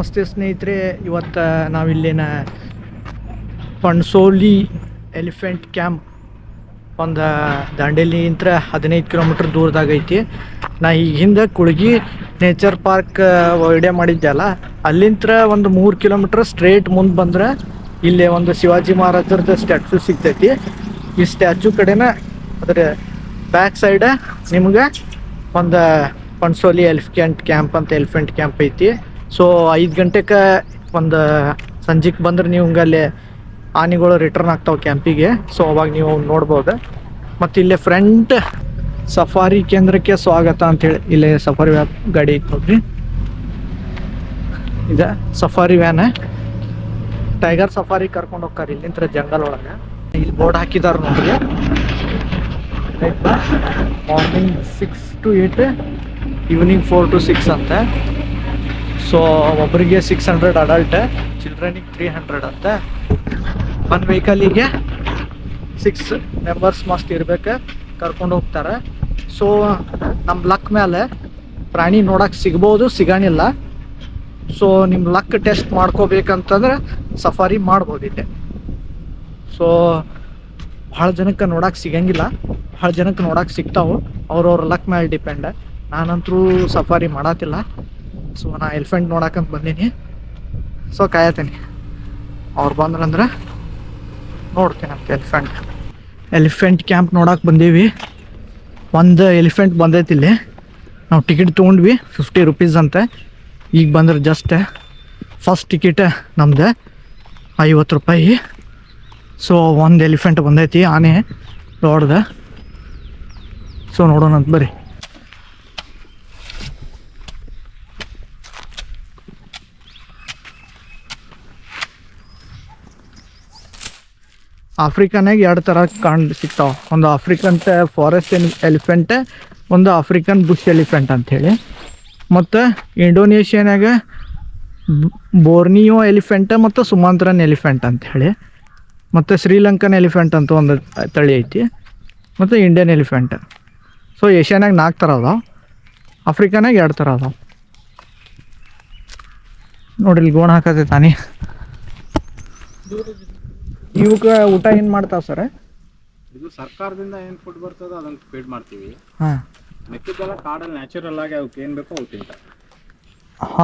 ನಮಸ್ತೆ ಸ್ನೇಹಿತರೆ, ಇವತ್ತು ನಾವಿಲ್ಲಿನ ಪಣ್ಸೋಲಿ ಎಲಿಫೆಂಟ್ ಕ್ಯಾಂಪ್ ಒಂದು ದಾಂಡೇಲಿಂತ್ರ ಹದಿನೈದು ಕಿಲೋಮೀಟ್ರ್ ದೂರದಾಗ ಐತಿ. ನಾ ಈಗ ಹಿಂದೆ ಕುಳಗಿ ನೇಚರ್ ಪಾರ್ಕ್ ವಿಡಿಯೋ ಮಾಡಿದ್ದೆ ಅಲ್ಲ ಅಲ್ಲಿಂತ್ರ ಒಂದು ಮೂರು ಕಿಲೋಮೀಟ್ರ್ ಸ್ಟ್ರೇಟ್ ಮುಂದೆ ಬಂದ್ರೆ ಇಲ್ಲಿ ಒಂದು ಶಿವಾಜಿ ಮಹಾರಾಜರದ ಸ್ಟ್ಯಾಚು ಸಿಗ್ತೈತಿ. ಈ ಸ್ಟ್ಯಾಚು ಕಡೆನ ಅದರ ಬ್ಯಾಕ್ ಸೈಡ ನಿಮ್ಗೆ ಒಂದು ಪಣ್ಸೋಲಿ ಎಲಿಫೆಂಟ್ ಕ್ಯಾಂಪ್ ಅಂತ ಎಲಿಫೆಂಟ್ ಕ್ಯಾಂಪ್ ಐತಿ. ಸೊ ಐದು ಗಂಟೆಗೆ ಒಂದು ಸಂಜೆಗೆ ಬಂದ್ರೆ ನೀವು ಅಲ್ಲಿ ಆನೆಗಳು ರಿಟರ್ನ್ ಆಗ್ತಾವೆ ಕ್ಯಾಂಪಿಗೆ ಸೊ ಅವಾಗ ನೀವು ಅವ್ನು ನೋಡ್ಬೋದು. ಮತ್ತು ಇಲ್ಲೇ ಫ್ರಂಟ್ ಸಫಾರಿ ಕೇಂದ್ರಕ್ಕೆ ಸ್ವಾಗತ ಅಂತೇಳಿ. ಇಲ್ಲೇ ಸಫಾರಿ ವ್ಯಾಪ್ ಗಾಡಿ ಐತೆ ನೋಡ್ರಿ. ಇದೆ ಸಫಾರಿ ವ್ಯಾನ್ ಟೈಗರ್ ಸಫಾರಿ ಕರ್ಕೊಂಡು ಹೋಗ್ತಾರೆ ಇಲ್ಲಿಂತ್ರ ಜಂಗಲ್ ಒಳಗೆ. ಇಲ್ಲಿ ಬೋರ್ಡ್ ಹಾಕಿದಾರ ನೋಡ್ರಿ. Morning six to eight evening four to six ಅಂತ. ಸೊ ಒಬ್ಬರಿಗೆ ಸಿಕ್ಸ್ ಹಂಡ್ರೆಡ್ ಅಡಲ್ಟ್ ಚಿಲ್ಡ್ರನಿಗೆ ತ್ರೀ ಹಂಡ್ರೆಡ್ ಅಂತ. ಒಂದು ವೆಹಿಕಲಿಗೆ ಸಿಕ್ಸ್ ಮೆಂಬರ್ಸ್ ಮಸ್ಟ್ ಇರ್ಬೇಕು, ಕರ್ಕೊಂಡು ಹೋಗ್ತಾರೆ. ಸೊ ನಮ್ಮ ಲಕ್ ಮೇಲೆ ಪ್ರಾಣಿ ನೋಡಕ್ಕೆ ಸಿಗ್ಬೋದು, ಸಿಗಣಿಲ್ಲ. ಸೊ ನಿಮ್ಮ ಲಕ್ ಟೆಸ್ಟ್ ಮಾಡ್ಕೋಬೇಕಂತಂದ್ರೆ ಸಫಾರಿ ಮಾಡ್ಬೋದಿದೆ ಸೊ ಭಾಳ ಜನಕ್ಕೆ ನೋಡಕ್ಕೆ ಸಿಗಂಗಿಲ್ಲ. ಭಾಳ ಜನಕ್ಕೆ ನೋಡಕ್ಕೆ ಸಿಗ್ತಾವೆ. ಅವ್ರವ್ರ ಲಕ್ ಮೇಲೆ ಡಿಪೆಂಡ್ ನಾನಂತರೂ ಸಫಾರಿ ಮಾಡತ್ತಿಲ್ಲ ಸೊ ನಾ ಎಲಿಫೆಂಟ್ ನೋಡಕ್ಕಂತ ಬಂದೀನಿ. ಸೊ ಕಾಯತೀನಿ. ಅವ್ರು ಬಂದ್ರಂದ್ರೆ ನೋಡ್ತೀನಿ ಅಂತ ಎಲಿಫೆಂಟ್. ಎಲಿಫೆಂಟ್ ಕ್ಯಾಂಪ್ ನೋಡಕ್ಕೆ ಬಂದೀವಿ. ಒಂದು ಎಲಿಫೆಂಟ್ ಬಂದೈತಿ ಇಲ್ಲಿ. ನಾವು ಟಿಕೆಟ್ ತೊಗೊಂಡ್ವಿ ಫಿಫ್ಟಿ ರುಪೀಸ್ ಅಂತ. ಈಗ ಬಂದ್ರೆ ಜಸ್ಟ್ ಫಸ್ಟ್ ಟಿಕೆಟ್ ನಮ್ದು, ಐವತ್ತು ರೂಪಾಯಿ. ಸೊ ಒಂದು ಎಲಿಫೆಂಟ್ ಬಂದೈತಿ, ಆನೆ ದೊಡ್ಡದ. ಸೊ ನೋಡೋಣ ಅಂತ ಬರ್ರಿ. ಆಫ್ರಿಕನಾಗ ಎರಡು ಥರ ಕಾಣ್ ಸಿಗ್ತಾವೆ. ಒಂದು ಆಫ್ರಿಕನ್ ಫಾರೆಸ್ಟ್ ಎಲಿಫೆಂಟ್ ಒಂದು ಆಫ್ರಿಕನ್ ಬುಷ್ ಎಲಿಫೆಂಟ್ ಅಂಥೇಳಿ ಮತ್ತು ಇಂಡೋನೇಷ್ಯಾನಾಗ ಬೋರ್ನಿಯೋ ಎಲಿಫೆಂಟ್ ಮತ್ತು ಸುಮಾಂತ್ರನ್ ಎಲಿಫೆಂಟ್ ಅಂಥೇಳಿ ಮತ್ತು ಶ್ರೀಲಂಕನ್ ಎಲಿಫೆಂಟ್ ಅಂತ ಒಂದು ತಳಿ ಐತಿ. ಮತ್ತು ಇಂಡಿಯನ್ ಎಲಿಫೆಂಟ್ ಸೊ ಏಷ್ಯಾನಾಗ ನಾಲ್ಕು ಥರ ಅದಾವೆ. ಆಫ್ರಿಕಾನಾಗ ಎರಡು ಥರ ಅದಾವೆ. ನೋಡ್ರಿ ಗೋಣ ಹಾಕತ್ತೆ ತಾನೇ. ಇವಕ್ಕೆ ಊಟ ಏನು ಮಾಡ್ತಾವೆ ಸರ್? ಇದು ಸರ್ಕಾರದಿಂದ ಏನ್ ಫುಡ್ ಬರ್ತದ ಅದನ್ನ ಫೀಡ್ ಮಾಡ್ತೀವಿ. ಹಾಂ. ಮಿಕ್ಕಿದ್ದೆಲ್ಲ ಕಾಡಲ್ಲಿ ನ್ಯಾಚುರಲ್ ಆಗಿ ಅವಕ್ಕೆ ಏನ್ ಬೇಕೋ ಅವು ತಿಂತಾರೆ.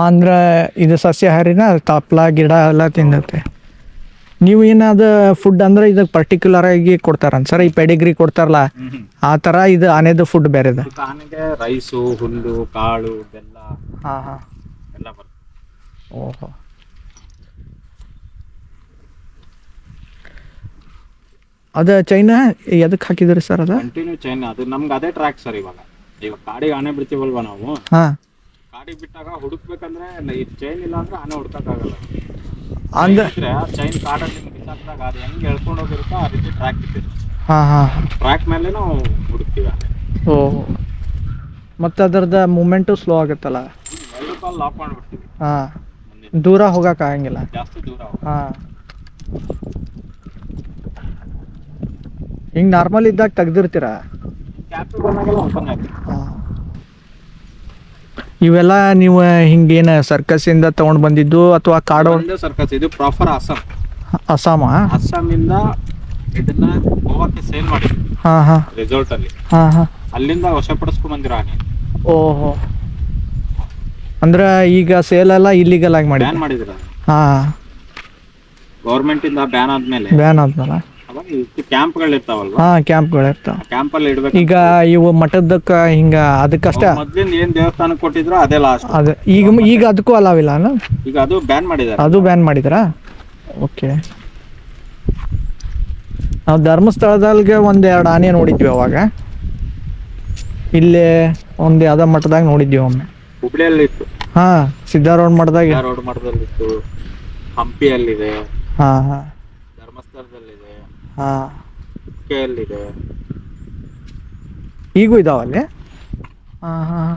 ಅಂದ್ರೆ ಇದು ಸಸ್ಯಾಹಾರಿನ ತಪ್ಲ ಗಿಡ ಎಲ್ಲ ತಿಂದತ್ತೆ ನೀವು ಏನಾದ ಫುಡ್ ಅಂದ್ರೆ ಇದಕ್ಕೆ ಪರ್ಟಿಕ್ಯುಲರ್ ಆಗಿ ಕೊಡ್ತಾರನ್ ಸರ್? ಈ ಪೆಡಿಗ್ರಿ ಕೊಡ್ತಾರಲ್ಲ ಆ ಥರ ಇದು ಆನೆದು ಫುಡ್ ಬೇರೆ ಆನೆಗೆ ರೈಸು ಹುಲ್ಲು ಕಾಳು ಬೆಲ್ಲ ಹಾಂ ಹಾಂ. ಎಲ್ಲ ಬರ್ತದೆ. ಓಹೋ. ಅದು ಚೈನಾ ಎದಕ್ಕೆ ಹಾಕಿದ್ರಿ ಸರ್ ಅದ? ಕಂಟಿನ್ಯೂ ಚೈನ್ ಅದು ನಮ್ಗೆ ಅದೇ ಟ್ರ್ಯಾಕ್ ಸರ್ ಇವಾಗ. ಇವಾಗ ಕಾಡಿಗೆ ಆನೆ ಬಿಡ್ತೀವಲ್ವಾ ನಾವು? ಹಾಂ. ಕಾಡಿಗೆ ಬಿಟ್ಟಾಗ ಹುಡುಕ್ಬೇಕಂದ್ರೆ ನ- ಈ ಚೈನ್ ಇಲ್ಲ ಅಂದ್ರೆ ಆನೆ ಹುಡ್ಕಕ್ಕಾಗಲ್ಲ. ಅಂದ ಇದ್ರೆ ಚೈನ್ ಕಾಡಲ್ಲಿ ನಿಮ್ಗೆ ಬಿಸಾಕಿದಾಗ ಅದು ಹೆಂಗೆ ಎಳ್ಕೊಂಡು ಹೋಗಿರುತ್ತೋ ಆ ರೀತಿ ಟ್ರ್ಯಾಕ್ ಇಟ್ಟಿದೆ ಹಾಂ ಹಾಂ. ಟ್ರ್ಯಾಕ್ ಮೇಲೆ ನಾವು ಹುಡುಕ್ತೀವಿ ಆನೆ. ಮತ್ತೆ ಮತ್ತು ಅದರದ ಮೂಮೆಂಟು ಸ್ಲೋ ಆಗುತ್ತಲ್ಲ? ಎರಡು ಕಾಲ್ ಲಾಕ್ ಮಾಡ್ಬಿಡ್ತೀವಿ. ಹಾಂ. ದೂರ ಹೋಗಕ್ಕೆ ಆಗಂಗಿಲ್ಲ. ಜಾಸ್ತಿ ದೂರ ಹೋಗಲ್ಲ. ಹಾಂ. ಹಿಂಗೆ ನಾರ್ಮಲ್ ಇದ್ದಾಗ ತೆಗ್ದಿರ್ತೀರ? ಇವೆಲ್ಲ ನೀವು ಹಿಂಗೇನು ಸರ್ಕಸಿಂದ ತಗೊಂಡು ಬಂದಿದ್ದು ಅಥವಾ ಕಾಡು ಸರ್ಕಸ್ ಇದು ಪ್ರಾಪರ್ ಅಸ್ಸಾಂ. ಅಸ್ಸಾಮ? ಅಸ್ಸಾಮಿಂದ ಇದನ್ನ ಗೋವಾಕ್ಕೆ ಸೇಲ್ ಮಾಡಿ ಹಾಂ ಹಾಂ. ರೆಸಾರ್ಟ್ ಅಲ್ಲಿ. ಹಾಂ ಹಾಂ. ಅಲ್ಲಿಂದ ವಶಪಡಿಸ್ಕೊಂಡ್ ಬಂದಿರ ಆನೆ. ಓಹೋ. ಅಂದ್ರೆ ಈಗ ಸೇಲ್ ಎಲ್ಲ ಇಲ್ಲಿಗಲ್ ಆಗಿ ಮಾಡಿ ಬ್ಯಾನ್ ಮಾಡಿದ್ರ ಹಾಂ. ಗೌರ್ಮೆಂಟ್ ಇಂದ ಬ್ಯಾನ್ ಆದ್ಮೇಲೆ. ಬ್ಯಾನ್ ಆದ್ಮೇಲೆ. ಹಾಂ ಕ್ಯಾಂಪ್ಗಳು ಇರ್ತಾವ. ಕ್ಯಾಂಪ್ ಅಲ್ಲಿ ಇಡ್ಬೇಕು? ಈಗ ಇವು ಮಠದಕ್ಕ ಹಿಂಗ ಅದಕ್ಕಷ್ಟೇ. ಮೊದ್ಲಿಂದ ಏನ್ ದೇವಸ್ಥಾನ ಕೊಟ್ಟಿದ್ರು ಅದೇ ಲಾಸ್ಟ್ ಅದು ಈಗ ಈಗ ಅದಕ್ಕೂ ಅಲಾವಿಲ್ಲ ಅಲ್ಲ? ಈಗ ಅದು ಬ್ಯಾನ್ ಮಾಡಿದಾರೆ ಅದು ಬ್ಯಾನ್ ಮಾಡಿದ್ರಾ? ಓಕೆ ನಾವು ಧರ್ಮಸ್ಥಳದಲ್ಲಿಗೆ ಒಂದೆರಡು ಎರಡು ಆನೆ ನೋಡಿದ್ವಿ ಅವಾಗ. ಇಲ್ಲೇ ಒಂದು ಯಾವ್ದೋ ಮಠದಾಗ ನೋಡಿದ್ವಿ ಒಮ್ಮೆ. ಹುಬ್ಳಿಯಲ್ಲಿ ಇತ್ತು ಹಾಂ ಸಿದ್ಧಾರೂಢ ಮಠದಾಗ. ರೋಡ್ ಮಠದಲ್ಲಿ ಇತ್ತು ಹಂಪಿಯಲ್ಲಿದೆ. ಹಾಂ ಹಾಂ. ಧರ್ಮಸ್ಥಳದಲ್ಲಿದೆ. ಹಾಂ. ಇದೆ ಈಗೂ ಇದಾವಲ್ಲಿ ಹಾಂ ಹಾಂ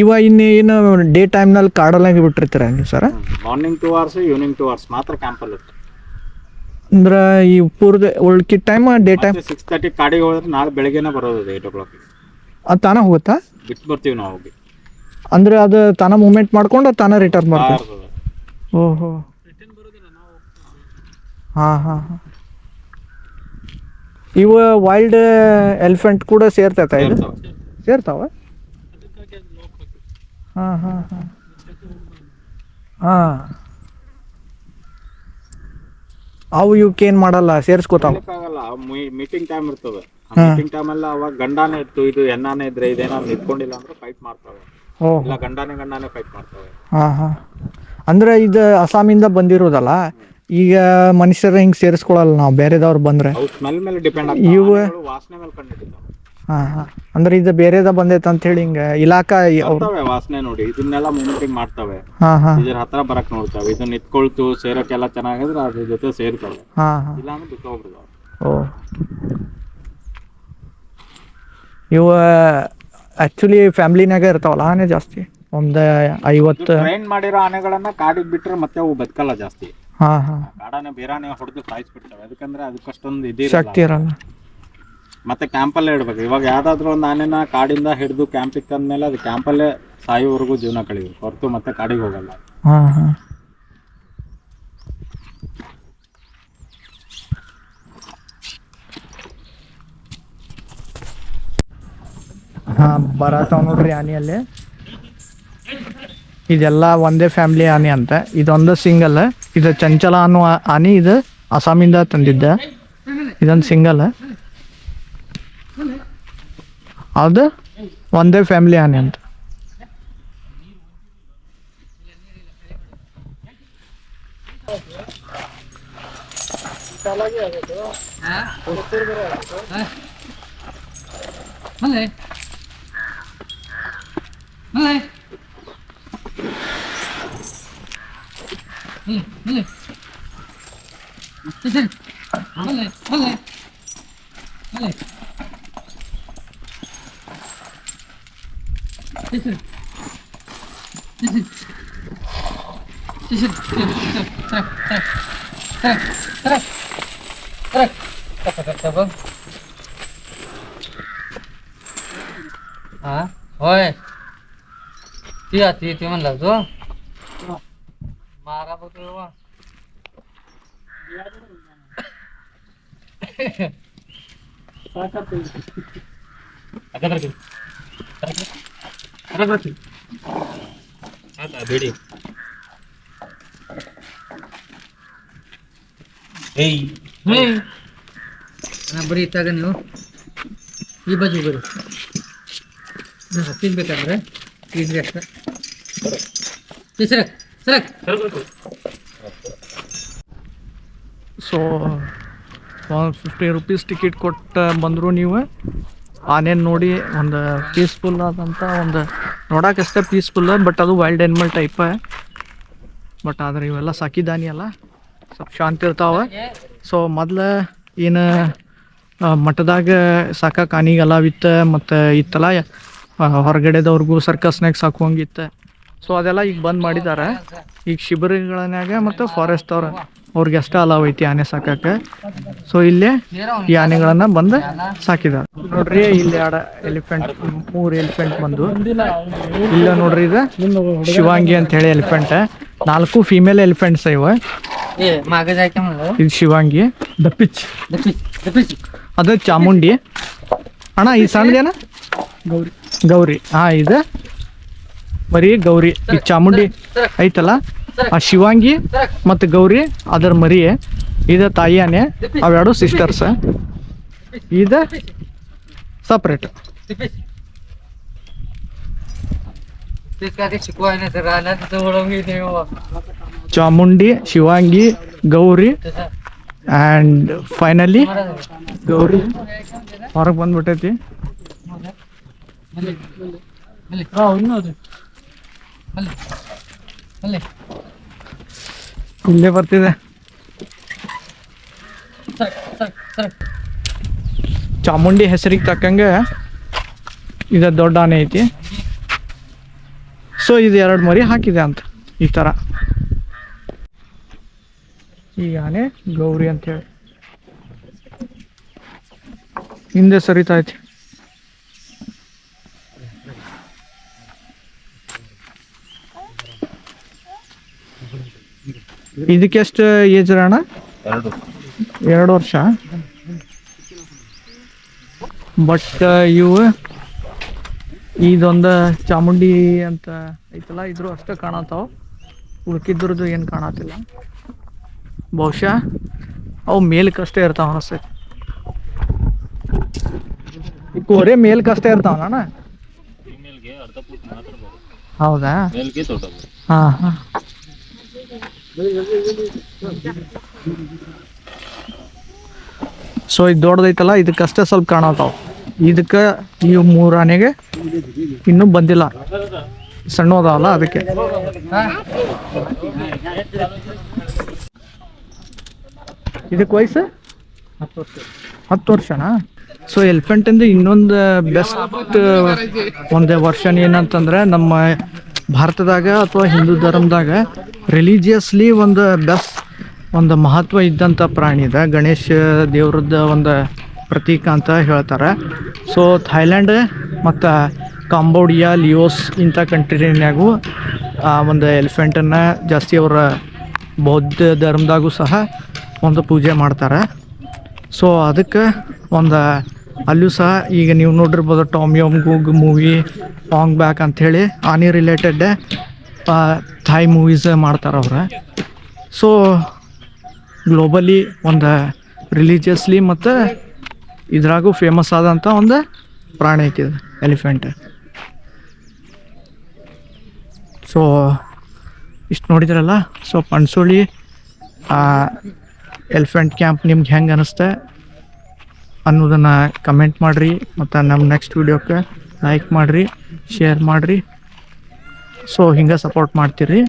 ಇವ ಏನು ಡೇ ಟೈಮ್ನಲ್ಲಿ ಕಾಡಲ್ಲಾಗಿ ಬಿಟ್ಟಿರ್ತೀರ ನೀವು sir? Morning two hours evening two hours ಮಾತ್ರ ಕ್ಯಾಂಪಲ್ಲಿ ಅಲ್ಲಿ ಅಂದ್ರೆ ಈ ಪೂರ್ದ ಉಳ್ಕಿ time day time six thirty ಕಾಡಿಗೆ ಹೋದ್ರೆ ನಾಳೆ ಬೆಳಗ್ಗೆನೆ ಬರೋದು ಏಟ್ ಓ ಕ್ಲಾಕ್ ಅದು ತಾನೇ ಹೋಗುತ್ತಾ? ಬಿಟ್ಟು ಬರ್ತೀವಿ ನಾವು ಹೋಗಿ. ಅಂದ್ರೆ ಅದು ತಾನ ಮೂಮೆಂಟ್ ಮಾಡ್ಕೊಂಡು ತಾನ ರಿಟರ್ನ್ ಮಾಡ್ತಾರೆ? ಇರ್ತದೆ. ಓಹೋ. ಹಾಂ ಹಾಂ ಹಾಂ. ಇವು ವೈಲ್ಡ್ ಎಲಿಫೆಂಟ್ ಕೂಡ ಸೇರ್ತೈತ ಇದು. ಸೇರ್ತಾವ? ಹಾ ಹಾಂ ಹಾಂ. ಹಾಂ. ಅವು ಇವಕ್ಕೇನು ಮಾಡಲ್ಲ ಸೇರಿಸ್ಕೋತಾವ. ಮೀಟಿಂಗ್ ಟೈಮ್ ಇರ್ತದ. ಮೀಟಿಂಗ್ ಟೈಮ್ ಅಲ್ಲ ಅವಾಗ ಗಂಡಾನೇ ಇತ್ತು ಇದು ಹೆಣ್ಣಾನೇ ಇದ್ರೆ ಇದೇನಾದ್ರು ನಿಂತ್ಕೊಂಡಿಲ್ಲ ಅಂದ್ರೆ ಫೈಟ್ ಮಾಡ್ತಾವೆ. ಇಲ್ಲ ಗಂಡಾನೇ ಗಂಡಾನೇ ಫೈಟ್ ಮಾಡ್ತವೆ. ಹಾ ಹಾಂ. ಅಂದ್ರೆ ಇದು ಅಸ್ಸಾಮಿಂದ ಬಂದಿರೋದಲ್ಲ ಈಗ ಮನುಷ್ಯರ ಹಿಂಗೆ ಸೇರಿಸ್ಕೊಳ್ಳಲ್ಲ ನಾವು ಬೇರೆದವ್ರು ಬಂದ್ರೆ. ಇವ ಸ್ಮೆಲ್ ಮೇಲೆ ಡಿಪೆಂಡ್ ಇವು- ವಾಸನೆ ಮೇಲೆ ಕಂಡಿಡಿತಾವೆ ಹಾಂ ಹಾಂ. ಅಂದ್ರೆ ಇದು ಬೇರೆದ ಬಂದೈತೆ ಅಂತ ಹೇಳಿ ಹಿಂಗೆ ಇಲಾಖಾ ಅವ್ರು ಬರ್ತವೆ ವಾಸನೆ ನೋಡಿ ಇದನ್ನೆಲ್ಲ ಮೂಮೆಂಟಿಂಗ್ ಮಾಡ್ತವೆ. ಹಾಂ ಹಾಂ. ಇದ್ರ ಹತ್ರ ಬರಕ್ ನೋಡ್ತಾವೆ ಇದನ್ನ ನಿತ್ಕೊಳ್ತು ಸೇರೋಕೆಲ್ಲ ಚೆನ್ನಾಗಿದ್ರೆ ಅದ್ರ ಜೊತೆ ಸೇರ್ತವೆ ಹಾಂ ಹಾಂ. ಇಲ್ಲ ಅಂದ್ರೆ ಓ. ಇವ ಆ್ಯಕ್ಚುಲಿ ಫ್ಯಾಮಿಲಿನಾಗ ಇರ್ತಾವಲ್ಲ ಆನೆ ಜಾಸ್ತಿ. ಒಂದು ಐವತ್ತು ಟ್ರೈನ್ ಮಾಡಿರೋ ಆನೆಗಳನ್ನ ಕಾಡಿಗೆ ಬಿಟ್ರೆ ಮತ್ತೆ ಅವು ಬದುಕಲ್ಲ ಜಾಸ್ತಿ. ಹಾ ಹಾ. ಕಾಡಾನೆ ಬೇರಾನೆ ಹೊಡೆದು ಸಾಯಿಸ್ಬಿಡ್ತವೆ ಅದಕ್ಕಂದ್ರೆ ಅದಕ್ಕಷ್ಟೊಂದು ಇದಿರಲ್ಲ. ಶಕ್ತಿ ಇರಲ್ಲ. ಮತ್ತೆ ಕ್ಯಾಂಪಲ್ಲೇ ಇಡ್ಬೇಕು. ಇವಾಗ ಯಾವ್ದಾದ್ರು ಒಂದು ಆನೆನ ಕಾಡಿಂದ ಹಿಡಿದು ಕ್ಯಾಂಪಿಗೆ ತಂದ್ಮೇಲೆ ಅದು ಕ್ಯಾಂಪಲ್ಲೇ ಸಾಯೋವರೆಗೂ ಜೀವನ ಕಳಿಬೇಕು ಹೊರತು ಮತ್ತೆ ಕಾಡಿಗೆ ಹೋಗಲ್ಲ. ಹಾ ಹಾ. ಹಾ ಬರತಾವ್ ನೋಡ್ರಿ ಆನೆ ಅಲ್ಲಿ ಇದೆಲ್ಲ ಒಂದೇ ಫ್ಯಾಮಿಲಿ ಆನೆ ಅಂತ. ಇದೊಂದು ಸಿಂಗಲ್ ಇದು ಚಂಚಲ ಅನ್ನೋ ಆನೆ ಇದು ಅಸ್ಸಾಮಿಂದ ತಂದಿದ್ದೆ. ಇದೊಂದು ಸಿಂಗಲ್ ಅದು ಒಂದೇ ಫ್ಯಾಮಿಲಿ ಆನೆ ಅಂತ. हा होय ती Mara po tuloy ಸಾಕಪ್ಪ ಹಾಗಾದ್ರೆ ಹಾಗಾದ್ರೆ ಅಲ್ಲ ಬಿಡಿ ಏಯ್ ಹ್ಞೂ ಬರೀ ಇತ್ತಾಗ ನೀವು ಈ ಬಜಿ ಬರಿ ತಿನ್ಬೇಕಂದ್ರೆ ಈಸ್ರಿ ಅಷ್ಟೇ ಸೊ ಒಂದು ಫಿಫ್ಟಿ ರುಪೀಸ್ ಟಿಕೆಟ್ ಕೊಟ್ಟು ಬಂದರು ನೀವು. ಆನೇನು ನೋಡಿ ಒಂದು ಪೀಸ್ಫುಲ್ ಆದಂಥ ಒಂದು ನೋಡೋಕ್ಕಷ್ಟೇ ಪೀಸ್ಫುಲ್ ಬಟ್ ಅದು ವೈಲ್ಡ್ ಆ್ಯನಿಮಲ್ ಟೈಪ ಬಟ್ ಆದ್ರೆ ಇವೆಲ್ಲ ಸಾಕಿದಾನಿ ಅಲ್ಲ. ಸ್ವಲ್ಪ ಶಾಂತಿ ಇರ್ತಾವೆ. ಸೊ ಮೊದ್ಲು ಏನು ಮಠದಾಗ ಸಾಕಕ್ಕೆ ಆನಿಗೆಲ್ಲ ವಿತ್ತ, ಮತ್ತು ಇತ್ತಲ್ಲ ಹೊರಗಡೆದವ್ರಿಗೂ ಸರ್ಕಸ್ನಾಗ ಸಾಕುವಂಗಿತ್ತು ಸೊ ಅದೆಲ್ಲ ಈಗ ಬಂದ್ ಮಾಡಿದ್ದಾರೆ. ಈಗ ಶಿಬಿರಗಳನ್ಯಾಗ ಮತ್ತು ಫಾರೆಸ್ಟ್ ಅವ್ರ ಅವ್ರಿಗೆ ಅಷ್ಟೇ ಅಲಾವ್ ಐತಿ ಆನೆ ಸಾಕಕ್ಕೆ ಸೊ ಇಲ್ಲಿ ಈ ಆನೆಗಳನ್ನ ಬಂದು ಸಾಕಿದ್ದಾರೆ. ನೋಡ್ರಿ ಇಲ್ಲಿ ಆಡ ಎಲಿಫೆಂಟ್ ಮೂರು ಎಲಿಫೆಂಟ್ ಬಂದು. ಇಲ್ಲ ನೋಡ್ರಿ ಇದು ಶಿವಾಂಗಿ ಅಂತ ಹೇಳಿ ಎಲಿಫೆಂಟ್ ನಾಲ್ಕು ಫೀಮೇಲ್ ಎಲಿಫೆಂಟ್ಸ್ ಇವ. ಇದು ಶಿವಾಂಗಿ. ದ ಪಿಚ್ ಅದು ಚಾಮುಂಡಿ. ಅಣ್ಣ ಈ ಸಣ್ಣದೇನ? ಗೌರಿ. ಗೌರಿ. ಹಾ ಇದು ಮರಿ, ಗೌರಿ, ಈ ಚಾಮುಂಡಿ ಐತಲ್ಲ? ಆ ಶಿವಾಂಗಿ ಮತ್ತು ಗೌರಿ, ಅದರ ಮರಿ ಇದ ತಾಯಿಯಾನೆ, ಅವೆರಡು ಸಿಸ್ಟರ್ಸ್ ಇದ separate Chamundi, Shivangi, Gauri and finally Gauri. ಹೊರಗೆ ಬಂದ್ಬಿಟ್ಟೈತಿ. ಅಲ್ಲೇ. ಇಲ್ಲೇ ಬರ್ತಿದೆ. ಚಾಮುಂಡಿ ಹೆಸರಿಗೆ ತಕ್ಕಂಗೆ ಇದು ದೊಡ್ಡ ಆನೆ ಐತಿ. ಸೊ ಇದು ಎರಡು ಮರಿ ಹಾಕಿದೆ ಅಂತ ಈ ಥರ ಈ ಆನೆ ಗೌರಿ ಅಂತೇಳಿ ಹಿಂದೆ ಸರಿತಾ ಐತಿ. ಇದಕ್ಕೆ ಎಷ್ಟು ಏಜ್ ಅಣ್ಣ? ಎರಡು. ಎರಡು ವರ್ಷ. ಬಟ್ ಇವು ಇದೊಂದು ಚಾಮುಂಡಿ ಅಂತ ಐತಲ್ಲ ಇದ್ರು ಅಷ್ಟೇ ಕಾಣತ್ತಾವ ಉಳ್ಕಿದ್ರದ್ದು ಏನು ಕಾಣತಿಲ್ಲ. ಬಹುಶಃ ಅವು ಮೇಲ್ಕಷ್ಟೇ ಇರ್ತಾವ ಅನಿಸ್ತೈತಿ. ಕೋರೆ ಮೇಲ್ಕಷ್ಟೇ ಇರ್ತಾವಣ್ಣ ಬರುತ್ತೆ. ಹೌದಾ? ಹಾಂ ಹಾಂ. ಸೊ ಇದು ದೊಡ್ಡದೈತಲ್ಲ, ಇದಕ್ಕಷ್ಟೇ ಸ್ವಲ್ಪ ಕಾಣತಾವ ಇದಕ್ಕೆ ಈ ಮೂರು ಆನೆಗೆ ಇನ್ನೂ ಬಂದಿಲ್ಲ. ಸಣ್ಣ ಅದಾವಲ್ಲ ಅದಕ್ಕೆ. ಇದಕ್ಕೆ ವಯಸ್ಸು? ಹತ್ತು ವರ್ಷನಾ? ಸೊ ಎಲಿಫೆಂಟಿಂದ ಇನ್ನೊಂದು ಬೆಸ್ಟ್ ಒಂದೇ ವರ್ಷನ್ ಏನಂತಂದ್ರೆ ನಮ್ಮ ಭಾರತದಾಗ ಅಥವಾ ಹಿಂದೂ ಧರ್ಮದಾಗ ರಿಲಿಜಿಯಸ್ಲಿ ಒಂದು ಬೆಸ್ಟ್ ಒಂದು ಮಹತ್ವ ಇದ್ದಂಥ ಪ್ರಾಣಿ ಇದೆ ಗಣೇಶ ದೇವ್ರದ್ದು ಒಂದು ಪ್ರತೀಕ ಅಂತ ಹೇಳ್ತಾರೆ. ಸೊ ಥೈಲ್ಯಾಂಡ್ ಮತ್ತು ಕಾಂಬೋಡಿಯಾ ಲಿಯೋಸ್ ಇಂಥ ಕಂಟ್ರಿನಾಗೂ ಆ, ಒಂದು ಎಲಿಫೆಂಟನ್ನು ಜಾಸ್ತಿ ಅವರ ಬೌದ್ಧ ಧರ್ಮದಾಗೂ ಸಹ ಒಂದು ಪೂಜೆ ಮಾಡ್ತಾರೆ. ಸೊ ಅದಕ್ಕೆ ಒಂದು ಅಲ್ಲೂ ಸಹ ಈಗ ನೀವು ನೋಡಿರ್ಬೋದು ಟಾಮ್ ಯೋಮ್ ಗೂಗ್ ಮೂವಿ ಟಾಂಗ್ ಬ್ಯಾಕ್ ಅಂಥೇಳಿ ಆನಿ ರಿಲೇಟೆಡ್ ಥಾಯ್ ಮೂವೀಸ್ ಮಾಡ್ತಾರೆ ಅವ್ರು. ಸೊ ಗ್ಲೋಬಲಿ ಒಂದು ರಿಲಿಜಿಯಸ್ಲಿ ಮತ್ತು ಇದ್ರಾಗೂ ಫೇಮಸ್ ಆದಂಥ ಒಂದು ಪ್ರಾಣಿ ಐತಿ ಇದು ಎಲಿಫೆಂಟ್ ಸೊ ಇಷ್ಟು ನೋಡಿದ್ರಲ್ಲ? ಸೊ ಪಣಸೋಳಿ ಎಲಿಫೆಂಟ್ ಕ್ಯಾಂಪ್ ನಿಮ್ಗೆ ಹೆಂಗೆ ಅನಿಸ್ತೆ? ಅನ್ನೋದನ್ನು ಕಮೆಂಟ್ ಮಾಡಿರಿ ಮತ್ತು ನಮ್ಮ ನೆಕ್ಸ್ಟ್ ವೀಡಿಯೋಕ್ಕೆ ಲೈಕ್ ಮಾಡಿರಿ ಶೇರ್ ಮಾಡಿರಿ. ಸೊ ಹಿಂಗೆ ಸಪೋರ್ಟ್ ಮಾಡ್ತೀರಿ.